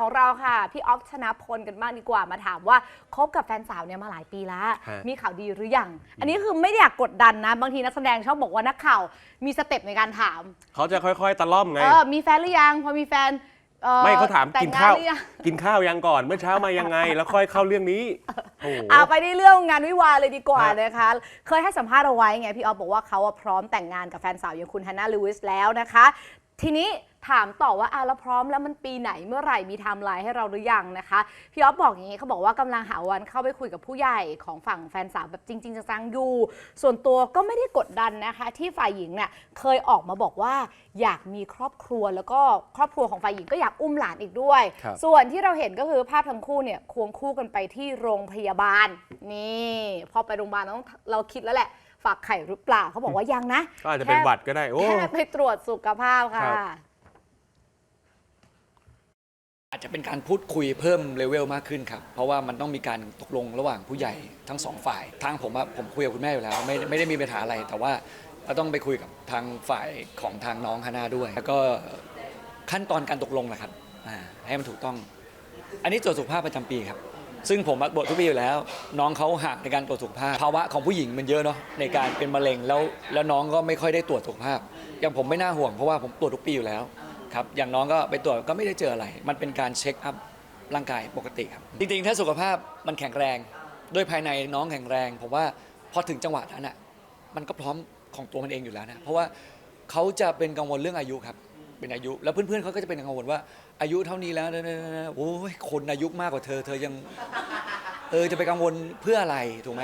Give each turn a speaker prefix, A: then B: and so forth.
A: ของเราค่ะ พี่ออฟชนะพลกันบ้างดีกว่ามาถามว่าคบกับแฟนสาวเนี่ยมาหลายปีแล้ว
B: ฮะ
A: มีข่าวดีหรือยัง อันนี้คือไม่ได้อยากกดดันนะ บางทีนักแสดงชอบบอกว่านักข่าวมีสเต็ปในการถาม
B: เขาจะค่อยๆ ตะล่อมไง
A: เออมีแฟนหรือยังพอมีแฟนอ่อ
B: ไม่เขาถาม
A: แต่
B: กิ
A: ง
B: น
A: งา
B: ข้าว
A: หรือยัง
B: กินข้าวยังก่อนเมื่อเช้ามายังไง แล้วค่อยเข้าเรื่องนี้โอ้โห
A: เอาไปที่เรื่องงานวิวาห์เลยดีกว่า
B: ฮะ
A: นะคะ เคยให้สัมภาษณ์เอาไว้ไงพี่ออฟบอกว่าเขาอะพร้อมแต่งงานกับแฟนสาวอย่างคุณฮันนาลูวิสแล้วนะคะ ทีนี้ ถามต่อว่าอะแล้วพร้อมแล้วมันปีไหนเมื่อไหร่มีไทม์ไลน์ให้เราหรือยังนะคะพี่ออฟบอกอย่างนี้เขาบอกว่ากำลังหาวันเข้าไปคุยกับผู้ใหญ่ของฝั่งแฟนสาวแบบจริง ๆจังๆอยู่ ส่วนตัวก็ไม่ได้กดดันนะคะ ที่ฝ่ายหญิงเนี่ยเคยออกมาบอกว่าอยากมีครอบครัวแล้วก็ครอบครัวของฝ่ายหญิงก็อยากอุ้มหลานอีกด้วย
B: ครับ
A: ส่วนที่เราเห็นก็คือภาพทั้งคู่เนี่ยควงคู่กันไปที่โรงพยาบาลนี่พอไปโรงพยาบาลต้องเราคิดแล้วแหละฝากไข่หรือเปล่าเขาบอกว่ายังนะ
B: ก็อาจจะเป็นหวัดก็ได้โอ้
A: แค่ไปตรวจสุขภาพค่ะ
B: ครับ
C: อาจจะเป็นการพูดคุยเพิ่มเลเวลมากขึ้นครับ เพราะว่ามันต้องมีการตกลงระหว่างผู้ใหญ่ทั้งสองฝ่าย ทางผมอะผมคุยกับคุณแม่อยู่แล้ว ไม่ไม่ได้มีปัญหาอะไร แต่ว่าก็ต้องไปคุยกับทางฝ่ายของทางน้องฮานาด้วย แล้วก็ขั้นตอนการตกลงนะครับอ่าให้มันถูกต้อง อันนี้ตรวจสุขภาพประจำปีครับ ซึ่งผมอะตรวจทุกปีอยู่แล้ว น้องเขาห่างในการตรวจสุขภาพ ภาวะของผู้หญิงมันเยอะเนาะในการเป็นมะเร็งแล้วแล้วน้องก็ไม่ค่อยได้ตรวจสุขภาพ อย่างผมไม่น่าห่วงเพราะว่าผมตรวจทุกปีอยู่แล้ว ครับอย่างน้องก็ไปตรวจก็ไม่ได้เจออะไร มันเป็นการเช็คอัพร่างกายปกติครับ จริงๆ ถ้าสุขภาพมันแข็งแรงด้วยภายในน้องแข็งแรงผมว่าพอถึงจังหวะนั้นอะมันก็พร้อมของตัวมันเองอยู่แล้วนะ เพราะว่าเขาจะเป็นกังวลเรื่องอายุครับ เป็นอายุ แล้วเพื่อนๆเขาก็จะเป็นกังวลว่าอายุเท่านี้แล้วนะโอ้ยคนอายุมากกว่าเธอ เธอยัง เออจะไปกังวลเพื่ออะไรถูกไหม